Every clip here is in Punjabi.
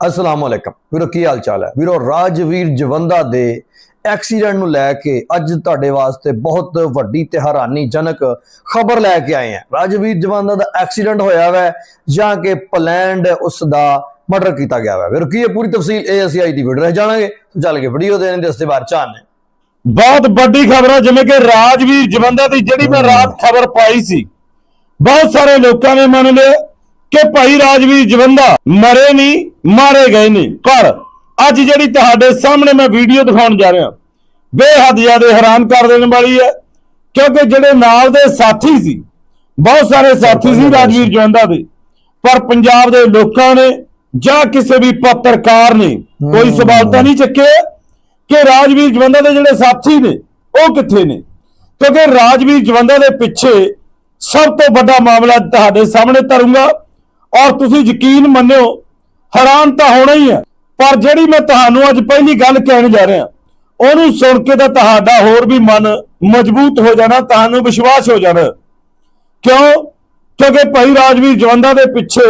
ਅਸਲਾਮ ਅਲੈਕਮ। ਵੀਰੋ, ਕੀ ਹਾਲ ਚਾਲ ਹੈ? ਵੀਰੋ, ਰਾਜਵੀਰ ਜਵੰਦਾ ਦੇ ਐਕਸੀਡੈਂਟ ਨੂੰ ਲੈ ਕੇ ਅੱਜ ਤੁਹਾਡੇ ਵਾਸਤੇ ਬਹੁਤ ਵੱਡੀ ਤੇ ਹੈਰਾਨੀਜਨਕ ਖਬਰ ਲੈ ਕੇ ਆਏ ਹਾਂ। ਰਾਜਵੀਰ ਜਵੰਦਾ ਦਾ ਐਕਸੀਡੈਂਟ ਹੋਇਆ ਹੈ ਜਾਂ ਕਿ ਪਲੈਂਡ ਉਸ ਦਾ ਮਰਡਰ ਕੀਤਾ ਗਿਆ ਹੈ ਵੀਰੋ, ਕੀ ਇਹ ਪੂਰੀ ਤਫਸੀਲ ਇਹ ਅਸੀਂ ਅੱਜ ਦੀ ਵੀਡੀਓ ਵਿੱਚ ਜਾਣਾਂਗੇ। ਚੱਲ ਕੇ ਵੀਡੀਓ ਦੇ ਦੇ ਉਸਦੇ ਬਾਰੇ ਚਾਹਨੇ ਬਹੁਤ ਵੱਡੀ ਖਬਰ ਹੈ, ਜਿਵੇਂ ਕਿ ਰਾਜਵੀਰ ਜਵੰਦਾ ਦੀ ਜਿਹੜੀ ਮੈਂ ਰਾਤ ਖਬਰ ਪਾਈ ਸੀ, ਬਹੁਤ ਸਾਰੇ ਲੋਕਾਂ ਨੇ ਮੰਨ ਲਿਆ ਕਿ ਭਾਈ ਰਾਜਵੀਰ ਜਵੰਦਾ ਮਰੇ ਨਹੀਂ ਮਾਰੇ ਗਏ ਨੇ ਪਰ ਅੱਜ ਜਿਹੜੀ ਤੁਹਾਡੇ ਸਾਹਮਣੇ ਮੈਂ ਵੀਡੀਓ ਦਿਖਾਉਣ ਜਾ ਰਿਹਾ ਬੇਹੱਦ ਜ਼ਿਆਦਾ ਹੈਰਾਨ ਕਰ ਦੇਣ ਵਾਲੀ ਹੈ ਕਿਉਂਕਿ ਜਿਹੜੇ ਨਾਲ ਦੇ ਸਾਥੀ ਸੀ ਬਹੁਤ ਸਾਰੇ ਸਾਥੀ ਸੀ ਰਾਜਵੀਰ ਜਵੰਦਾ ਦੇ ਪਰ ਪੰਜਾਬ ਦੇ ਲੋਕਾਂ ਨੇ ਜਾਂ ਕਿਸੇ ਵੀ ਪੱਤਰਕਾਰ ਨੇ ਕੋਈ ਸਵਾਲ ਤਾਂ ਨਹੀਂ ਚੱਕਿਆ ਕਿ ਰਾਜਵੀਰ ਜਵੰਦਾ ਦੇ ਜਿਹੜੇ ਸਾਥੀ ਨੇ ਉਹ ਕਿੱਥੇ ਨੇ? ਕਿਉਂਕਿ ਰਾਜਵੀਰ ਜਵੰਦਾ ਦੇ ਪਿੱਛੇ ਸਭ ਤੋਂ ਵੱਡਾ ਮਾਮਲਾ ਤੁਹਾਡੇ ਸਾਹਮਣੇ ਧਰੂੰਗਾ ਔਰ ਤੁਸੀਂ ਯਕੀਨ ਮੰਨਿਓ ਹੈਰਾਨ ਤਾਂ ਹੋਣਾ ਹੀ ਹੈ ਪਰ ਜਿਹੜੀ ਮੈਂ ਤੁਹਾਨੂੰ ਅੱਜ ਪਹਿਲੀ ਗੱਲ ਕਹਿਣ ਜਾ ਰਿਹਾ ਉਹਨੂੰ ਸੁਣ ਕੇ ਤਾਂ ਤੁਹਾਡਾ ਹੋਰ ਵੀ ਮਨ ਮਜ਼ਬੂਤ ਹੋ ਜਾਣਾ ਤੁਹਾਨੂੰ ਵਿਸ਼ਵਾਸ ਹੋ ਜਾਣਾ। ਕਿਉਂ? ਕਿਉਂਕਿ ਭਾਈ ਰਾਜਵੀਰ ਜਵੰਦਾ ਦੇ ਪਿੱਛੇ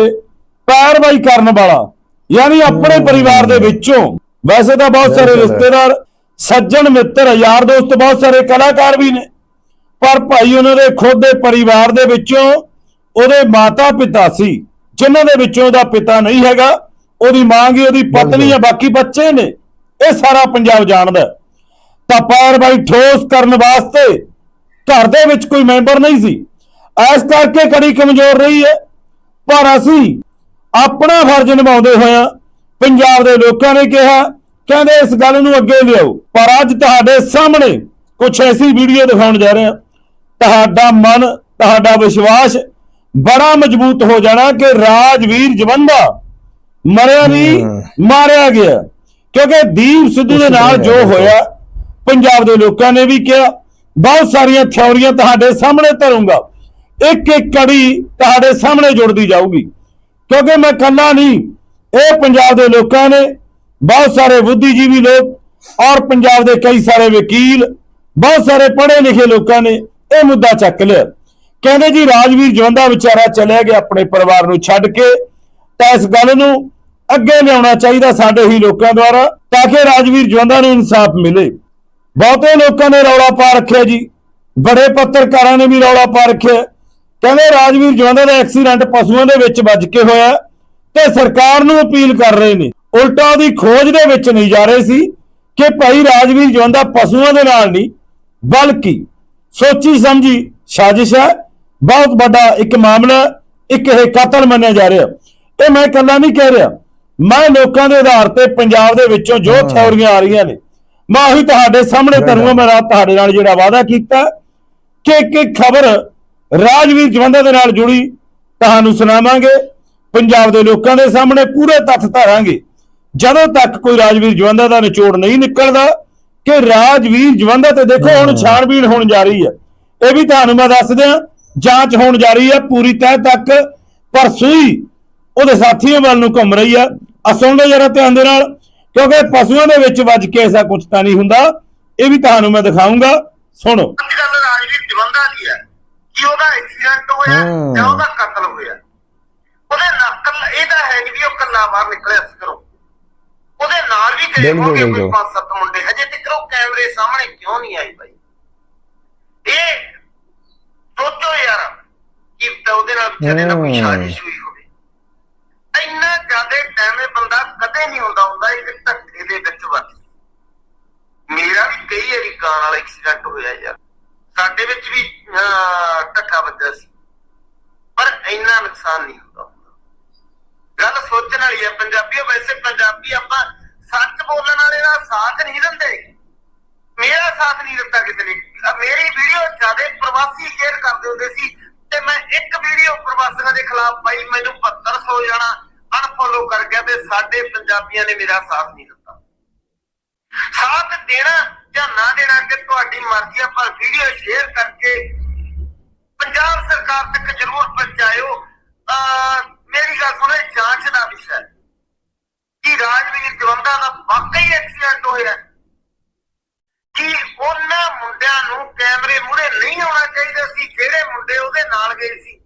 ਪੈਰਵਾਈ ਕਰਨ ਵਾਲਾ ਯਾਨੀ ਆਪਣੇ ਪਰਿਵਾਰ ਦੇ ਵਿੱਚੋਂ ਵੈਸੇ ਤਾਂ ਬਹੁਤ ਸਾਰੇ। ਰਿਸ਼ਤੇਦਾਰ ਸੱਜਣ ਮਿੱਤਰ ਯਾਰ ਦੋਸਤ ਬਹੁਤ ਸਾਰੇ ਕਲਾਕਾਰ ਵੀ ਨੇ। ਪਰ ਭਾਈ ਉਹਨਾਂ ਦੇ ਖੁਦ ਦੇ ਪਰਿਵਾਰ ਦੇ ਵਿੱਚੋਂ ਉਹਦੇ ਮਾਤਾ ਪਿਤਾ ਸੀ। ਜਿਨ੍ਹਾਂ ਦੇ ਵਿੱਚੋਂ ਉਹਦਾ ਪਿਤਾ ਨਹੀਂ ਹੈਗਾ ਉਹਦੀ ਮਾਂ ਗਈ ਉਹਦੀ ਪਤਨੀ ਹੈ ਬਾਕੀ ਬੱਚੇ ਨੇ ਇਹ ਸਾਰਾ ਪੰਜਾਬ ਜਾਣਦਾ। ਤਾਂ ਪੈਰਵਾਈ ਠੋਸ ਕਰਨ ਵਾਸਤੇ ਘਰ ਦੇ ਵਿੱਚ ਕੋਈ ਮੈਂਬਰ ਨਹੀਂ ਸੀ। ਇਸ ਕਰਕੇ ਕੜੀ ਕਮਜ਼ੋਰ ਰਹੀ ਹੈ। ਪਰ ਅਸੀਂ ਆਪਣਾ ਫਰਜ਼ ਨਿਭਾਉਂਦੇ ਹੋਇਆਂ ਪੰਜਾਬ ਦੇ ਲੋਕਾਂ ਨੇ ਕਿਹਾ ਕਹਿੰਦੇ ਇਸ ਗੱਲ ਨੂੰ ਅੱਗੇ ਲਿਆਓ। ਪਰ ਅੱਜ ਤੁਹਾਡੇ ਸਾਹਮਣੇ ਕੁਝ ਐਸੀ ਵੀਡੀਓ ਦਿਖਾਉਣ ਜਾ ਰਹੇ ਹਾਂ। ਤੁਹਾਡਾ ਮਨ ਤੁਹਾਡਾ ਵਿਸ਼ਵਾਸ ਬੜਾ ਮਜ਼ਬੂਤ ਹੋ ਜਾਣਾ ਕਿ ਰਾਜਵੀਰ ਜਵੰਦਾ ਮਰਿਆ ਨਹੀਂ। ਮਾਰਿਆ ਗਿਆ। ਕਿਉਂਕਿ ਦੀਪ ਸਿੱਧੂ ਦੇ ਨਾਲ ਜੋ ਹੋਇਆ ਪੰਜਾਬ ਦੇ ਲੋਕਾਂ ਨੇ ਵੀ ਕਿਹਾ ਬਹੁਤ ਸਾਰੀਆਂ ਥਿਉਰੀਆਂ ਤੁਹਾਡੇ ਸਾਹਮਣੇ ਧਰੂੰਗਾ। ਇੱਕ ਇੱਕ ਕੜੀ ਤੁਹਾਡੇ ਸਾਹਮਣੇ ਜੁੜਦੀ ਜਾਊਗੀ। ਕਿਉਂਕਿ ਮੈਂ ਕੱਲਾ ਨਹੀਂ ਇਹ ਪੰਜਾਬ ਦੇ ਲੋਕਾਂ ਨੇ ਬਹੁਤ ਸਾਰੇ ਬੁੱਧੀਜੀਵੀ ਲੋਕ ਔਰ ਪੰਜਾਬ ਦੇ ਕਈ ਸਾਰੇ ਵਕੀਲ ਬਹੁਤ ਸਾਰੇ ਪੜ੍ਹੇ ਲਿਖੇ ਲੋਕਾਂ ਨੇ ਇਹ ਮੁੱਦਾ ਚੱਕ ਲਿਆ। ਕਹਿੰਦੇ ਜੀ ਰਾਜਵੀਰ ਜਵੰਦਾ ਵਿਚਾਰਾ ਚਲਿਆ ਗਿਆ ਆਪਣੇ ਪਰਿਵਾਰ ਨੂੰ ਛੱਡ ਕੇ, ਤਾਂ ਇਸ ਗੱਲ ਨੂੰ ਅੱਗੇ ਲਿਆਉਣਾ ਚਾਹੀਦਾ ਸਾਡੇ ਹੀ ਲੋਕਾਂ ਦੁਆਰਾ, ਤਾਂ ਕਿ ਰਾਜਵੀਰ ਜਵੰਦਾ ਨੂੰ ਇਨਸਾਫ ਮਿਲੇ। ਬਹੁਤੇ ਲੋਕਾਂ ਨੇ ਰੌਲਾ ਪਾ ਰੱਖਿਆ ਜੀ। ਬੜੇ ਪੱਤਰਕਾਰਾਂ ਨੇ ਵੀ ਰੌਲਾ ਪਾ ਰੱਖਿਆ। ਕਹਿੰਦੇ ਰਾਜਵੀਰ ਜਵੰਦਾ ਦਾ ਐਕਸੀਡੈਂਟ ਪਸ਼ੂਆਂ ਦੇ ਵਿੱਚ ਵੱਜ ਕੇ ਹੋਇਆ ਤੇ ਸਰਕਾਰ ਨੂੰ ਅਪੀਲ ਕਰ ਰਹੇ ਨੇ। ਉਲਟਾ ਉਹਦੀ ਖੋਜ ਦੇ ਵਿੱਚ ਨਹੀਂ ਜਾ ਰਹੇ ਸੀ ਕਿ ਭਾਈ ਰਾਜਵੀਰ ਜਵੰਦਾ ਪਸ਼ੂਆਂ ਦੇ ਨਾਲ ਨਹੀਂ, ਬਲਕਿ ਸੋਚੀ ਸਮਝੀ ਸਾਜ਼ਿਸ਼ ਹੈ ਬਹੁਤ ਵੱਡਾ ਇੱਕ ਮਾਮਲਾ ਇੱਕ ਇਹ ਕਤਲ ਮੰਨਿਆ ਜਾ ਰਿਹਾ। ਇਹ ਮੈਂ ਇਕੱਲਾ ਨਹੀਂ ਕਹਿ ਰਿਹਾ। ਮੈਂ ਲੋਕਾਂ ਦੇ ਆਧਾਰ ਤੇ ਪੰਜਾਬ ਦੇ ਵਿੱਚੋਂ ਜੋ ਥਿਉਰੀਆਂ ਆ ਰਹੀਆਂ ਨੇ ਮੈਂ ਉਹੀ ਤੁਹਾਡੇ ਸਾਹਮਣੇ ਕਰੂੰਗਾ ਮੈਂ ਰਾਤ ਤੁਹਾਡੇ ਨਾਲ ਜਿਹੜਾ ਵਾਅਦਾ ਕੀਤਾ ਕਿ ਇੱਕ ਇੱਕ ਖਬਰ ਰਾਜਵੀਰ ਜਵੰਦਾ ਦੇ ਨਾਲ ਜੁੜੀ ਤੁਹਾਨੂੰ ਸੁਣਾਵਾਂਗੇ। ਪੰਜਾਬ ਦੇ ਲੋਕਾਂ ਦੇ ਸਾਹਮਣੇ ਪੂਰੇ ਤੱਥ ਧਾਰਾਂਗੇ। ਜਦੋਂ ਤੱਕ ਕੋਈ ਰਾਜਵੀਰ ਜਵੰਦਾ ਦਾ ਨਿਚੋੜ ਨਹੀਂ ਨਿਕਲਦਾ ਕਿ ਰਾਜਵੀਰ ਜਵੰਦਾ ਤੇ ਦੇਖੋ ਹੁਣ ਛਾਣਬੀਣ ਹੋਣ ਜਾ ਰਹੀ ਹੈ। ਇਹ ਵੀ ਤੁਹਾਨੂੰ ਮੈਂ ਦੱਸ ਦਿਆਂ ਜਾਂਚ ਹੋਣ ਜਾ ਰਹੀ ਹੈ ਪੂਰੀ ਤਹਿ ਤੱਕ ਪਰ ਸੂਈ ਉਹਦੇ ਸਾਥੀਆਂ ਵੱਲ ਨੂੰ ਘੁੰਮ ਰਹੀ ਆ ਆ ਸੁਣ ਲਓ ਜਰਾ ਧਿਆਨ ਦੇ ਨਾਲ ਕਿਉਂਕਿ ਪਸ਼ੂਆਂ ਦੇ ਵਿੱਚ ਵੱਜ ਕੇ ਐਸਾ ਕੁਝ ਤਾਂ ਨਹੀਂ ਹੁੰਦਾ। ਇਹ ਵੀ ਤੁਹਾਨੂੰ ਮੈਂ ਦਿਖਾਉਂਗਾ ਸੁਣੋ। ਅੱਜ ਕੱਲ ਰਾਜਵੀਰ ਜਵੰਦਾ ਦੀ ਹੈ। ਕਿ ਉਹਦਾ ਐਕਸੀਡੈਂਟ ਹੋਇਆ ਹਮ। ਜਾਂ ਉਹਦਾ ਕਤਲ ਹੋਇਆ? ਉਹਦੇ ਨਕਲ ਹੈ ਨਹੀਂ ਵੀ ਉਹ ਕੱਲਾ ਬਾਹਰ ਨਿਕਲਿਆ ਸੀ ਉਹਦੇ ਨਾਲ ਵੀ ਹੋਣਗੇ। ਪੰਜ ਸੱਤ ਮੁੰਡੇ ਹਜੇ ਤੱਕ ਉਹ ਕੈਮਰੇ ਸਾਹਮਣੇ ਕਿਉਂ ਨਹੀਂ ਆਈ ਬਾਈ? ਇਹ ਸੋਚੋ ਯਾਰ ਕਿ ਤਾਂ ਉਹਦੇ ਨਾਲ ਵਿਚਾਰੇ ਨਾਲ ਕੋਈ। ਸਾਜ਼ਿਸ਼ ਹੋਈ ਹੋਵੇ। ਇੰਨਾ ਜ਼ਿਆਦਾ ਟਾਈਮ ਬੰਦਾ ਕਦੇ ਨਹੀਂ ਹੁੰਦਾ ਹੁੰਦਾ ਇੱਕ ਧੱਕੇ ਦੇ ਵਿੱਚ ਵੱਜ ਮੇਰਾ ਵੀ ਕਈ ਵਾਰੀ ਕਾਰ ਵਾਲਾ ਐਕਸੀਡੈਂਟ ਹੋਇਆ ਯਾਰ। ਸਾਡੇ ਵਿੱਚ ਵੀ ਧੱਕਾ ਵੱਜਾ ਸੀ। ਪਰ ਇੰਨਾ ਨੁਕਸਾਨ ਨਹੀਂ ਹੁੰਦਾ। ਗੱਲ ਸੋਚਣ ਵਾਲੀ ਹੈ ਪੰਜਾਬੀਓ ਵੈਸੇ ਪੰਜਾਬੀ ਆਪਾਂ ਸੱਚ ਬੋਲਣ ਵਾਲੇ ਦਾ ਸਾਥ ਨਹੀਂ ਦਿੰਦੇ। ਮੇਰਾ ਸਾਥ ਨਹੀਂ ਦਿੱਤਾ ਕਿਸੇ ਨੇ। ਮੇਰੀ ਵੀਡੀਓ ਜ਼ਿਆਦਾ ਪ੍ਰਵਾਸੀ ਸ਼ੇਅਰ ਕਰਦੇ ਹੁੰਦੇ ਸੀ ਤੇ ਮੈਂ ਇੱਕ ਵੀਡੀਓ ਪ੍ਰਵਾਸੀਆਂ ਦੇ ਖਿਲਾਫ ਪਾਈ, ਮੈਨੂੰ 7200 ਜਾਣਾ ਅਨਫੋਲੋ ਕਰ ਗਿਆ ਤੇ ਸਾਡੇ ਪੰਜਾਬੀਆਂ ਨੇ ਮੇਰਾ ਸਾਥ ਨਹੀਂ ਦਿੱਤਾ। ਸਾਥ ਦੇਣਾ ਜਾਂ ਨਾ ਦੇਣਾ ਕਿ ਤੁਹਾਡੀ ਮਰਜ਼ੀ ਆ, ਪਰ ਵੀਡੀਓ ਸ਼ੇਅਰ ਕਰਕੇ ਪੰਜਾਬ ਸਰਕਾਰ ਤੱਕ ਜ਼ਰੂਰ ਪਹੁੰਚਾਇਓ। ਅਹ ਮੇਰੀ ਗੱਲ ਸੁਣੋ ਜਾਂਚ ਦਾ ਵਿਸ਼ਾ ਹੈ ਕਿ ਰਾਜਵੀਰ ਜਵੰਦਾ ਦਾ ਵਾਕਈ ਐਕਸੀਡੈਂਟ ਹੋਇਆ। ਕਿ ਉਹਨਾਂ ਮੁੰਡਿਆਂ ਨੂੰ ਕੈਮਰੇ ਮੂਹਰੇ ਨਹੀਂ ਆਉਣਾ ਚਾਹੀਦਾ ਸੀ, ਜਿਹੜੇ ਮੁੰਡੇ ਉਹਦੇ ਨਾਲ ਗਏ ਸੀ।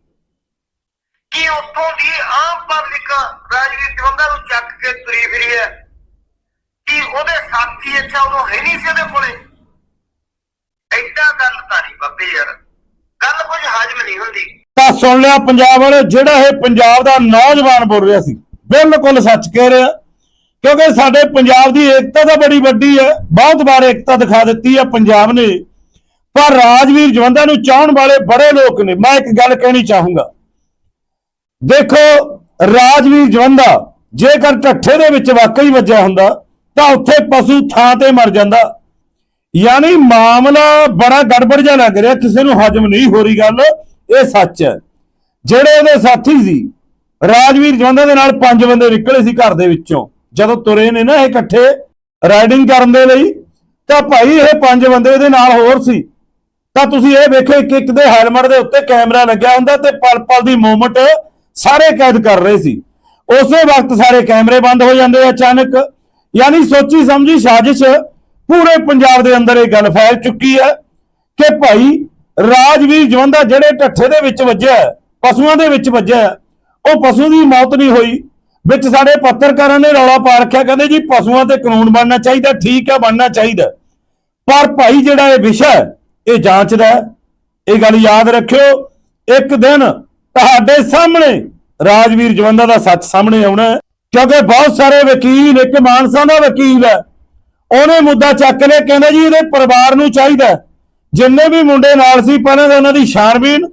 ਕਿ ਉੱਥੋਂ ਦੀ ਆਮ ਪਬਲਿਕ ਰਾਜਨੀਤਿਕ ਬੰਦਾ ਨੂੰ ਚੱਕ ਕੇ ਤੁਰੀ ਫਿਰੀ ਹੈ। ਕਿ ਉਹਦੇ ਸਾਥੀ ਇੱਥੇ ਉਦੋਂ ਹੈ ਨਹੀਂ ਸੀ ਉਹਦੇ ਕੋਲੇ। ਐਡਾ ਗੱਲ ਤਾਂ ਬੱਬੇ ਯਾਰ। ਗੱਲ ਕੁਝ ਹਾਜ਼ਮ ਨਹੀਂ ਹੁੰਦੀ। ਤਾਂ ਸੁਣ ਲਿਆ ਪੰਜਾਬ ਵਾਲੇ, ਜਿਹੜਾ ਇਹ ਪੰਜਾਬ ਦਾ ਨੌਜਵਾਨ ਬੋਲ ਰਿਹਾ ਸੀ, ਬਿਲਕੁਲ ਸੱਚ ਕਹਿ ਰਿਹਾ। ਕਿਉਂਕਿ ਸਾਡੇ ਪੰਜਾਬ ਦੀ ਏਕਤਾ ਤਾਂ ਬੜੀ ਵੱਡੀ ਹੈ, ਬਹੁਤ ਵਾਰ ਏਕਤਾ ਦਿਖਾ ਦਿੱਤੀ ਹੈ ਪੰਜਾਬ ਨੇ। ਪਰ ਰਾਜਵੀਰ ਜਵੰਦਾ ਨੂੰ ਚਾਹਣ ਵਾਲੇ ਬੜੇ ਲੋਕ ਨੇ, ਮੈਂ ਇੱਕ ਗੱਲ ਕਹਿਣੀ ਚਾਹੂੰਗਾ। ਦੇਖੋ, ਰਾਜਵੀਰ ਜਵੰਦਾ ਜੇਕਰ ਢੱਠੇ ਦੇ ਵਿੱਚ ਵਾਕਈ ਵੱਜਿਆ ਹੁੰਦਾ, ਤਾਂ ਉੱਥੇ ਪਸ਼ੂ ਥਾਂ ਤੇ ਮਰ ਜਾਂਦਾ। ਯਾਨੀ ਮਾਮਲਾ ਬੜਾ ਗੜਬੜ ਜਿਹਾ ਲੱਗ ਰਿਹਾ, ਕਿਸੇ ਨੂੰ ਹਜਮ ਨਹੀਂ ਹੋ ਰਹੀ ਗੱਲ, ਇਹ ਸੱਚ ਹੈ। ਜਿਹੜੇ ਉਹਦੇ ਸਾਥੀ ਸੀ, ਰਾਜਵੀਰ ਜਵੰਦਾ ਦੇ ਨਾਲ ਪੰਜ ਬੰਦੇ ਨਿਕਲੇ ਸੀ ਘਰ ਦੇ ਵਿੱਚੋਂ। ਜਦੋਂ ਤੁਰੇ ਨੇ ਨਾ ਇਹ ਇਕੱਠੇ ਰਾਈਡਿੰਗ ਕਰਨ ਦੇ ਲਈ, ਤਾਂ ਭਾਈ ਇਹ ਪੰਜ ਬੰਦੇ ਇਹਦੇ ਨਾਲ ਹੋਰ ਸੀ। ਤਾਂ ਤੁਸੀਂ ਇਹ ਵੇਖੋ ਇੱਕ ਇੱਕ ਦੇ ਹੈਲਮਟ ਦੇ ਉੱਤੇ ਕੈਮਰਾ ਲੱਗਿਆ ਹੁੰਦਾ ਤੇ ਪਲ ਪਲ ਦੀ ਮੂਵਮੈਂਟ ਸਾਰੇ ਕੈਦ ਕਰ ਰਹੇ ਸੀ। ਉਸੇ ਵਕਤ ਸਾਰੇ ਕੈਮਰੇ ਬੰਦ ਹੋ ਜਾਂਦੇ ਅਚਾਨਕ। ਯਾਨੀ ਸੋਚੀ ਸਮਝੀ ਸਾਜ਼ਿਸ਼, ਪੂਰੇ ਪੰਜਾਬ ਦੇ ਅੰਦਰ ਇਹ ਗੱਲ ਫੈਲ ਚੁੱਕੀ ਹੈ ਕਿ ਭਾਈ ਰਾਜਵੀਰ ਜਵੰਦਾ ਜਿਹੜੇ ਢੱਠੇ ਦੇ ਵਿੱਚ ਵੱਜਿਆ, ਪਸ਼ੂਆਂ ਦੇ ਵਿੱਚ ਵੱਜਿਆ, ਉਹ ਪਸ਼ੂ ਦੀ ਮੌਤ ਨਹੀਂ ਹੋਈ। ਵਿੱਚ ਸਾਡੇ ਪੱਤਰਕਾਰਾਂ ਨੇ ਰੌਲਾ ਪਾ ਰੱਖਿਆ, ਕਹਿੰਦੇ ਜੀ ਪਸ਼ੂਆਂ ਤੇ ਕਾਨੂੰਨ ਬਣਨਾ ਚਾਹੀਦਾ, ਠੀਕ ਹੈ ਬਣਨਾ ਚਾਹੀਦਾ। ਪਰ ਭਾਈ ਜਿਹੜਾ ਇਹ ਵਿਸ਼ਾ ਇਹ ਜਾਂਚ ਦਾ ਇਹ ਗੱਲ ਯਾਦ ਰੱਖਿਓ, ਇੱਕ ਦਿਨ ਤੁਹਾਡੇ ਸਾਹਮਣੇ ਰਾਜਵੀਰ ਜਵੰਦਾ ਦਾ ਸੱਚ ਸਾਹਮਣੇ ਆਉਣਾ ਕਿਉਂਕਿ ਬਹੁਤ ਸਾਰੇ ਵਕੀਲ, ਇੱਕ ਮਾਨਸਾ ਦਾ ਵਕੀਲ ਹੈ, ਉਹਨੇ ਮੁੱਦਾ ਚੱਕ ਲਿਆ, ਕਹਿੰਦਾ ਜੀ ਇਹਦੇ ਪਰਿਵਾਰ ਨੂੰ ਚਾਹੀਦਾ ਜਿੰਨੇ ਵੀ ਮੁੰਡੇ ਨਾਲ ਸੀ, ਪਹਿਲਾਂ ਤਾਂ ਉਹਨਾਂ ਦੀ ਛਾਣਬੀਨ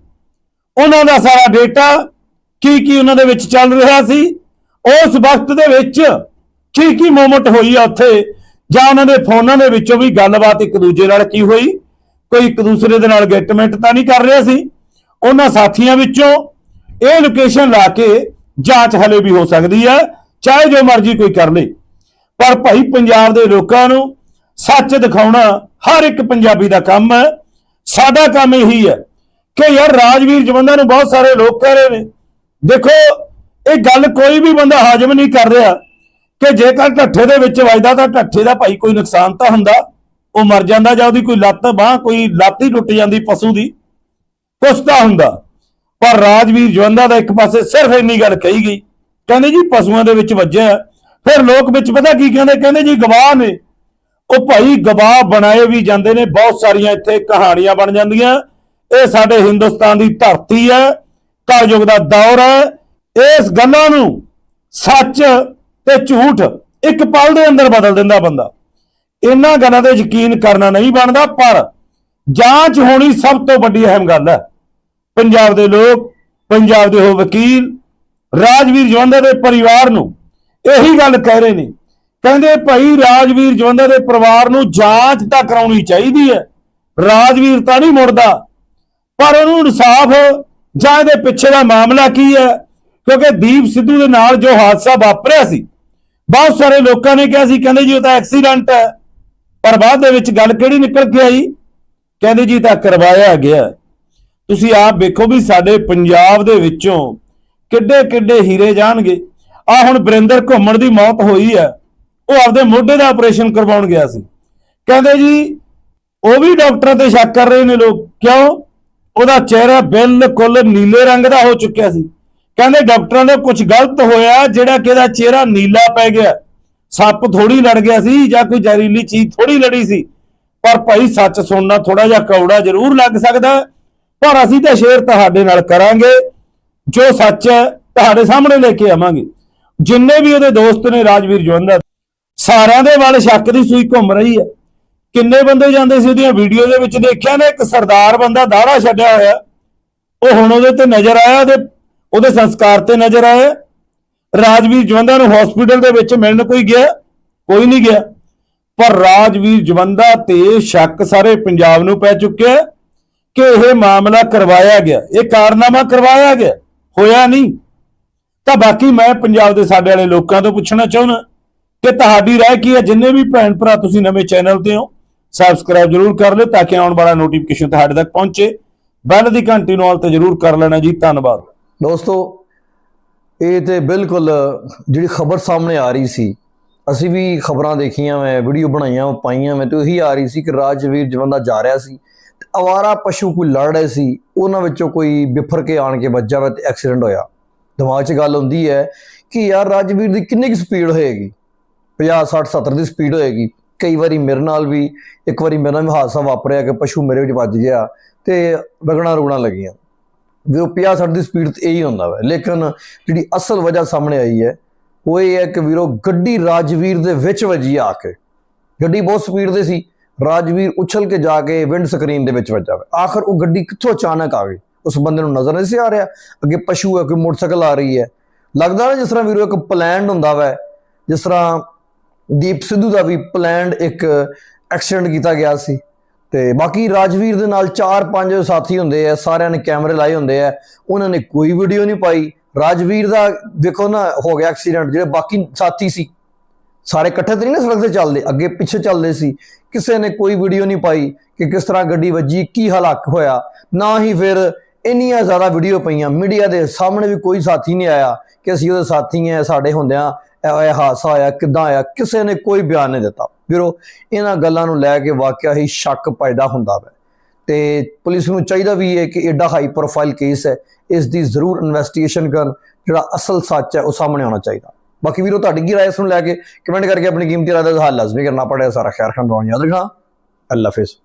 ਉਹਨਾਂ ਦਾ ਸਾਰਾ ਡੇਟਾ ਕੀ ਕੀ ਉਹਨਾਂ ਦੇ ਵਿੱਚ ਚੱਲ ਰਿਹਾ ਸੀ ਉਸ ਵਕਤ ਦੇ ਵਿੱਚ ਕੀ ਕੀ ਮੂਮੈਂਟ ਹੋਈ ਆ ਉੱਥੇ? ਜਾਂ ਉਹਨਾਂ ਦੇ ਫੋਨਾਂ ਦੇ ਵਿੱਚੋਂ ਵੀ ਗੱਲਬਾਤ ਇੱਕ ਦੂਜੇ ਨਾਲ ਕੀ ਹੋਈ? ਕੋਈ ਇੱਕ ਦੂਸਰੇ ਦੇ ਨਾਲ ਗੈਟਮੈਂਟ ਤਾਂ ਨਹੀਂ ਕਰ ਰਿਹਾ ਸੀ? ਉਹਨਾਂ ਸਾਥੀਆਂ ਵਿੱਚੋਂ ਇਹ ਲੋਕੇਸ਼ਨ ਲਾ ਕੇ ਜਾਂਚ ਹਲੇ ਵੀ ਹੋ ਸਕਦੀ ਹੈ ਚਾਹੇ ਜੋ ਮਰਜ਼ੀ ਕੋਈ ਕਰ ਲੇ। ਪਰ ਭਾਈ ਪੰਜਾਬ ਦੇ ਲੋਕਾਂ ਨੂੰ ਸੱਚ ਦਿਖਾਉਣਾ ਹਰ ਇੱਕ ਪੰਜਾਬੀ ਦਾ ਕੰਮ ਹੈ। ਸਾਡਾ ਕੰਮ ਇਹੀ ਹੈ ਕਿ ਯਾਰ ਰਾਜਵੀਰ ਜਵੰਦਾ ਨੂੰ ਬਹੁਤ ਸਾਰੇ ਲੋਕ ਕਹਿ ਰਹੇ ਨੇ, ਦੇਖੋ ਇਹ ਗੱਲ ਕੋਈ ਵੀ ਬੰਦਾ ਹਾਜ਼ਮ ਨਹੀਂ ਕਰ ਰਿਹਾ ਕਿ ਜੇਕਰ ਢੱਠੇ ਦੇ ਵਿੱਚ ਵੱਜਦਾ ਤਾਂ ਢੱਠੇ ਦਾ ਭਾਈ ਕੋਈ ਨੁਕਸਾਨ ਤਾਂ ਹੁੰਦਾ, ਉਹ ਮਰ ਜਾਂਦਾ ਜਾਂ ਉਹਦੀ ਕੋਈ ਲੱਤ, ਬਾਹ, ਕੋਈ ਲੱਤ ਹੀ ਟੁੱਟ ਜਾਂਦੀ ਪਸ਼ੂ ਦੀ, ਕੁਛ ਤਾਂ ਹੁੰਦਾ। ਪਰ ਰਾਜਵੀਰ ਜਵੰਦਾ ਦਾ ਇੱਕ ਪਾਸੇ ਸਿਰਫ ਇੰਨੀ ਗੱਲ ਕਹੀ ਗਈ, ਕਹਿੰਦੇ ਜੀ ਪਸ਼ੂਆਂ ਦੇ ਵਿੱਚ ਵੱਜਿਆ, ਫਿਰ ਲੋਕ ਵਿੱਚ ਪਤਾ ਕੀ ਕਹਿੰਦੇ? ਕਹਿੰਦੇ ਜੀ ਗਵਾਹ ਨੇ। ਉਹ ਭਾਈ ਗਵਾਹ ਬਣਾਏ ਵੀ ਜਾਂਦੇ ਨੇ, ਬਹੁਤ ਸਾਰੀਆਂ ਇੱਥੇ ਕਹਾਣੀਆਂ ਬਣ ਜਾਂਦੀਆਂ। ਇਹ ਸਾਡੇ ਹਿੰਦੁਸਤਾਨ ਦੀ ਧਰਤੀ ਹੈ, ਕਲਯੁਗ ਦਾ ਦੌਰ ਹੈ ਇਸ ਗੱਲਾਂ ਨੂੰ ਸੱਚ ਤੇ ਝੂਠ ਇੱਕ ਪਲ ਦੇ ਅੰਦਰ ਬਦਲ ਦਿੰਦਾ ਬੰਦਾ। ਇਹਨਾਂ ਗੱਲਾਂ ਤੇ ਯਕੀਨ ਕਰਨਾ ਨਹੀਂ ਬਣਦਾ, ਪਰ ਜਾਂਚ ਹੋਣੀ ਸਭ ਤੋਂ ਵੱਡੀ ਅਹਿਮ ਗੱਲ ਹੈ। ਪੰਜਾਬ ਦੇ ਲੋਕ, ਪੰਜਾਬ ਦੇ ਉਹ ਵਕੀਲ, ਰਾਜਵੀਰ ਜਵੰਦਾ ਦੇ ਪਰਿਵਾਰ ਨੂੰ ਇਹੀ ਗੱਲ ਕਹਿ ਰਹੇ ਨੇ। ਕਹਿੰਦੇ ਭਾਈ ਰਾਜਵੀਰ ਜਵੰਦਾ ਦੇ ਪਰਿਵਾਰ ਨੂੰ ਜਾਂਚ ਤਾਂ ਕਰਾਉਣੀ ਚਾਹੀਦੀ ਹੈ, ਰਾਜਵੀਰ ਤਾਂ ਨਹੀਂ ਮੁੜਦਾ। ਪਰ ਉਹਨੂੰ ਇਨਸਾਫ ਜਾਂ ਇਹਦੇ ਪਿੱਛੇ ਦਾ ਮਾਮਲਾ ਕੀ ਹੈ? ਕਿਉਂਕਿ ਦੀਪ ਸਿੱਧੂ ਦੇ ਨਾਲ ਜੋ ਹਾਦਸਾ ਵਾਪਰਿਆ ਸੀ, ਬਹੁਤ ਸਾਰੇ ਲੋਕਾਂ ਨੇ ਕਿਹਾ ਸੀ, ਕਹਿੰਦੇ ਜੀ ਉਹ ਤਾਂ ਐਕਸੀਡੈਂਟ ਹੈ। ਪਰ ਬਾਅਦ ਦੇ ਵਿੱਚ ਗੱਲ ਕਿਹੜੀ ਨਿਕਲ ਕੇ ਆਈ? ਕਹਿੰਦੇ ਜੀ ਤਾਂ ਕਰਵਾਇਆ ਗਿਆ ਤੁਸੀਂ ਆਪ ਵੇਖੋ ਵੀ ਸਾਡੇ ਪੰਜਾਬ ਦੇ ਵਿੱਚੋਂ ਕਿੱਡੇ ਕਿੱਡੇ ਹੀਰੇ ਜਾਣਗੇ। ਆ ਹੁਣ ਬਰਿੰਦਰ ਘੁੰਮਣ ਦੀ ਮੌਤ ਹੋਈ ਹੈ। ਉਹ ਆਪਦੇ ਮੋਢੇ ਦਾ ਆਪਰੇਸ਼ਨ ਕਰਵਾਉਣ ਗਿਆ ਸੀ। ਕਹਿੰਦੇ ਜੀ, ਉਹ ਵੀ ਡਾਕਟਰਾਂ ਤੇ ਸ਼ੱਕ ਕਰ ਰਹੇ ਨੇ ਲੋਕ। ਕਿਉਂ? ਉਹਦਾ ਚਿਹਰਾ ਬਿਲਕੁਲ ਨੀਲੇ ਰੰਗ ਦਾ ਹੋ ਚੁੱਕਿਆ ਸੀ। ਕਹਿੰਦੇ ਡਾਕਟਰਾਂ ਦਾ ਕੁਝ ਗਲਤ ਹੋਇਆ, ਜਿਹੜਾ ਕਿ ਚਿਹਰਾ ਨੀਲਾ ਪੈ ਗਿਆ। ਸੱਪ ਥੋੜੀ ਲੜ ਗਿਆ ਸੀ ਜਾਂ ਕੋਈ ਜ਼ਹਿਰੀਲੀ ਚੀਜ਼ ਥੋੜੀ ਲੜੀ ਸੀ। ਪਰ ਭਾਈ ਸੱਚ ਸੁਣਨਾ ਥੋੜਾ ਜਿਹਾ ਕੌੜਾ ਜ਼ਰੂਰ ਲੱਗ ਸਕਦਾ। ਪਰ ਅਸੀਂ ਤਾਂ ਸ਼ੇਅਰ ਤੁਹਾਡੇ ਨਾਲ ਕਰਾਂਗੇ, ਜੋ ਸੱਚ ਹੈ, ਤੁਹਾਡੇ ਸਾਹਮਣੇ ਲੈ ਕੇ ਆਵਾਂਗੇ। ਜਿੰਨੇ ਵੀ ਉਹਦੇ ਦੋਸਤ ਨੇ ਰਾਜਵੀਰ ਜਵੰਦਾ ਸਾਰਿਆਂ ਦੇ ਵੱਲ ਸ਼ੱਕ ਦੀ ਸੂਈ ਘੁੰਮ ਰਹੀ ਹੈ। ਕਿੰਨੇ ਬੰਦੇ ਜਾਂਦੇ ਸੀ ਉਹਦੀਆਂ ਵੀਡੀਓ ਦੇ ਵਿੱਚ ਦੇਖਿਆ ਨਾ, ਇੱਕ ਸਰਦਾਰ ਬੰਦਾ ਦਾੜਾ ਛੱਡਿਆ ਹੋਇਆ। ਉਹ ਹੁਣ ਉਹਦੇ ਤੇ ਨਜ਼ਰ ਆਇਆ ਉਹਦੇ ਉਹਦੇ ਸੰਸਕਾਰ ਤੇ ਨਜ਼ਰ ਆਇਆ ਰਾਜਵੀਰ ਜਵੰਦਾ ਨੂੰ ਹਸਪੀਟਲ ਦੇ ਵਿੱਚ ਮਿਲਣ ਕੋਈ ਗਿਆ, ਕੋਈ ਨਹੀਂ ਗਿਆ। ਪਰ ਰਾਜਵੀਰ ਜਵੰਦਾ ਤੇ ਸ਼ੱਕ ਸਾਰੇ ਪੰਜਾਬ ਨੂੰ ਪੈ ਚੁੱਕਿਆ ਕਿ ਇਹ ਮਾਮਲਾ ਕਰਵਾਇਆ ਗਿਆ। ਇਹ ਕਾਰਨਾਮਾ ਕਰਵਾਇਆ ਗਿਆ। ਹੋਇਆ ਨਹੀਂ। ਤਾਂ ਬਾਕੀ ਮੈਂ ਪੰਜਾਬ ਦੇ ਸਾਡੇ ਵਾਲੇ ਲੋਕਾਂ ਤੋਂ ਪੁੱਛਣਾ ਚਾਹੁੰਦਾ ਕਿ ਤੁਹਾਡੀ ਰਾਏ ਕੀ ਹੈ? ਜਿੰਨੇ ਵੀ ਭੈਣ ਭਰਾ ਤੁਸੀਂ ਨਵੇਂ ਚੈਨਲ ਤੇ ਹੋ ਸਬਸਕ੍ਰਾਈਬ ਜਰੂਰ ਕਰ ਲਿਓ ਤਾਂ ਕਿ ਆਉਣ ਵਾਲਾ ਨੋਟੀਫਿਕੇਸ਼ਨ ਤੁਹਾਡੇ ਤੱਕ ਪਹੁੰਚੇ। ਬੈਲ ਦੀ ਘੰਟੀ ਨੂੰ ਆਲ ਤੇ ਜਰੂਰ ਕਰ ਲੈਣਾ ਜੀ। ਧੰਨਵਾਦ। ਦੋਸਤੋ, ਇਹ ਤੇ ਬਿਲਕੁਲ ਜਿਹੜੀ ਖਬਰ ਸਾਹਮਣੇ ਆ ਰਹੀ ਸੀ, ਅਸੀਂ ਵੀ ਖਬਰਾਂ ਦੇਖੀਆਂ ਮੈਂ ਵੀਡੀਓ ਬਣਾਈਆਂ ਪਾਈਆਂ ਮੈਂ, ਤੇ ਉਹੀ ਆ ਰਹੀ ਸੀ ਕਿ ਰਾਜਵੀਰ ਜਵੰਦਾ ਜਾ ਰਿਹਾ ਸੀ, ਤੇ ਅਵਾਰਾ ਪਸ਼ੂ ਕੋਈ ਲੜ ਰਹੇ ਸੀ, ਉਹਨਾਂ ਵਿੱਚੋਂ ਕੋਈ ਬਿਫਰ ਕੇ ਆਣ ਕੇ ਵੱਜਾ ਵਾ ਤੇ ਐਕਸੀਡੈਂਟ ਹੋਇਆ। ਦਿਮਾਗ 'ਚ ਗੱਲ ਹੁੰਦੀ ਹੈ ਕਿ ਯਾਰ ਰਾਜਵੀਰ ਦੀ ਕਿੰਨੀ ਕੁ ਸਪੀਡ ਹੋਏਗੀ? 50 60 70 ਦੀ ਸਪੀਡ ਹੋਏਗੀ। ਕਈ ਵਾਰੀ ਮੇਰੇ ਨਾਲ ਵੀ, ਇੱਕ ਵਾਰੀ ਮੇਰੇ ਨਾਲ ਵੀ ਹਾਦਸਾ ਵਾਪਰਿਆ ਕਿ ਪਸ਼ੂ ਮੇਰੇ ਵਿੱਚ ਵੱਜ ਗਿਆ ਤੇ ਰਗਣਾ ਰੁਗਣਾ ਲੱਗੀਆਂ। ਜੋ 50 60 ਦੀ ਸਪੀਡ ਤੇ ਇਹੀ ਹੁੰਦਾ ਵਾ। ਲੇਕਿਨ ਜਿਹੜੀ ਅਸਲ ਵਜ੍ਹਾ ਸਾਹਮਣੇ ਆਈ ਹੈ, ਉਹ ਇਹ ਹੈ ਕਿ ਵੀਰੋ, ਗੱਡੀ ਰਾਜਵੀਰ ਦੇ ਵਿੱਚ ਵੱਜੀ ਆ ਕੇ। ਗੱਡੀ ਬਹੁਤ ਸਪੀਡ ਤੇ ਸੀ। ਰਾਜਵੀਰ ਉਛਲ ਕੇ ਜਾ ਕੇ ਵਿੰਡ ਸਕਰੀਨ ਦੇ ਵਿੱਚ ਵੱਜਾ ਵਾ। ਆਖਰ ਉਹ ਗੱਡੀ ਕਿੱਥੋਂ ਅਚਾਨਕ ਆ ਗਈ? ਉਸ ਬੰਦੇ ਨੂੰ ਨਜ਼ਰ ਨਹੀਂ ਸੀ ਆ ਰਿਹਾ। ਅੱਗੇ ਪਸ਼ੂ ਹੈ ਕੋਈ ਮੋਟਰਸਾਈਕਲ ਆ ਰਹੀ ਹੈ। ਲੱਗਦਾ ਨਾ ਜਿਸ ਤਰ੍ਹਾਂ ਵੀਰੋ, ਇੱਕ ਪਲਾਨਡ ਹੁੰਦਾ ਵੈ। ਜਿਸ ਤਰ੍ਹਾਂ ਦੀਪ ਸਿੱਧੂ ਦਾ ਵੀ ਪਲਾਨਡ ਇੱਕ ਐਕਸੀਡੈਂਟ ਕੀਤਾ ਗਿਆ ਸੀ। ਤੇ ਬਾਕੀ ਰਾਜਵੀਰ ਦੇ ਨਾਲ 4-5 ਸਾਥੀ ਹੁੰਦੇ ਆ, ਸਾਰਿਆਂ ਨੇ ਕੈਮਰੇ ਲਾਏ ਹੁੰਦੇ ਆ। ਉਹਨਾਂ ਨੇ ਕੋਈ ਵੀਡੀਓ ਨਹੀਂ ਪਾਈ। ਰਾਜਵੀਰ ਦਾ ਦੇਖੋ ਨਾ, ਹੋ ਗਿਆ ਐਕਸੀਡੈਂਟ ਜਿਹੜੇ ਬਾਕੀ ਸਾਥੀ ਸੀ, ਸਾਰੇ ਇਕੱਠੇ ਤੇ ਨਹੀਂ ਨਾ ਸੜਕ ਤੇ ਚੱਲਦੇ, ਅੱਗੇ ਪਿੱਛੇ ਚੱਲਦੇ ਸੀ। ਕਿਸੇ ਨੇ ਕੋਈ ਵੀਡੀਓ ਨਹੀਂ ਪਾਈ ਕਿ ਕਿਸ ਤਰ੍ਹਾਂ ਗੱਡੀ ਵੱਜੀ, ਕੀ ਹਲਾਕ ਹੋਇਆ। ਨਾ ਹੀ ਫਿਰ ਇੰਨੀਆਂ ਜ਼ਿਆਦਾ ਵੀਡੀਓ ਪਈਆਂ। ਮੀਡੀਆ ਦੇ ਸਾਹਮਣੇ ਵੀ ਕੋਈ ਸਾਥੀ ਨਹੀਂ ਆਇਆ ਕਿ ਅਸੀਂ ਉਹਦੇ ਸਾਥੀ ਆ, ਸਾਡੇ ਹੁੰਦਿਆਂ ਇਹ ਹਾਦਸਾ ਹੋਇਆ, ਕਿੱਦਾਂ ਆਇਆ, ਕਿਸੇ ਨੇ ਕੋਈ ਬਿਆਨ ਨਹੀਂ ਦਿੱਤਾ। ਵੀਰੋ, ਇਹਨਾਂ ਗੱਲਾਂ ਨੂੰ ਲੈ ਕੇ ਵਾਕਿਆ ਹੀ ਸ਼ੱਕ ਪੈਦਾ ਹੁੰਦਾ ਹੈ ਤੇ ਪੁਲਿਸ ਨੂੰ ਚਾਹੀਦਾ ਵੀ ਹੈ ਕਿ ਐਡਾ ਹਾਈ ਪ੍ਰੋਫਾਈਲ ਕੇਸ ਹੈ, ਇਸ ਦੀ ਜ਼ਰੂਰ ਇਨਵੈਸਟੀਗੇਸ਼ਨ ਕਰਨ, ਜਿਹੜਾ ਅਸਲ ਸੱਚ ਹੈ ਉਹ ਸਾਹਮਣੇ ਆਉਣਾ ਚਾਹੀਦਾ। ਬਾਕੀ ਵੀਰੋ, ਤੁਹਾਡੀ ਕੀ ਰਾਏ ਇਸ ਨੂੰ ਲੈ ਕੇ? ਕਮੈਂਟ ਕਰਕੇ ਆਪਣੀ ਕੀਮਤੀ ਰਾਏ ਦਾ ਹੱਲ ਲਾਜ਼ਮੀ ਕਰਨਾ ਪੜਿਆ ਸਾਰਾ ਖੈਰ ਖਾਨ ਰਵਾਨ ਯਾਦ ਰੱਖਣਾ, ਅੱਲਾ ਹਾਫਿਜ਼।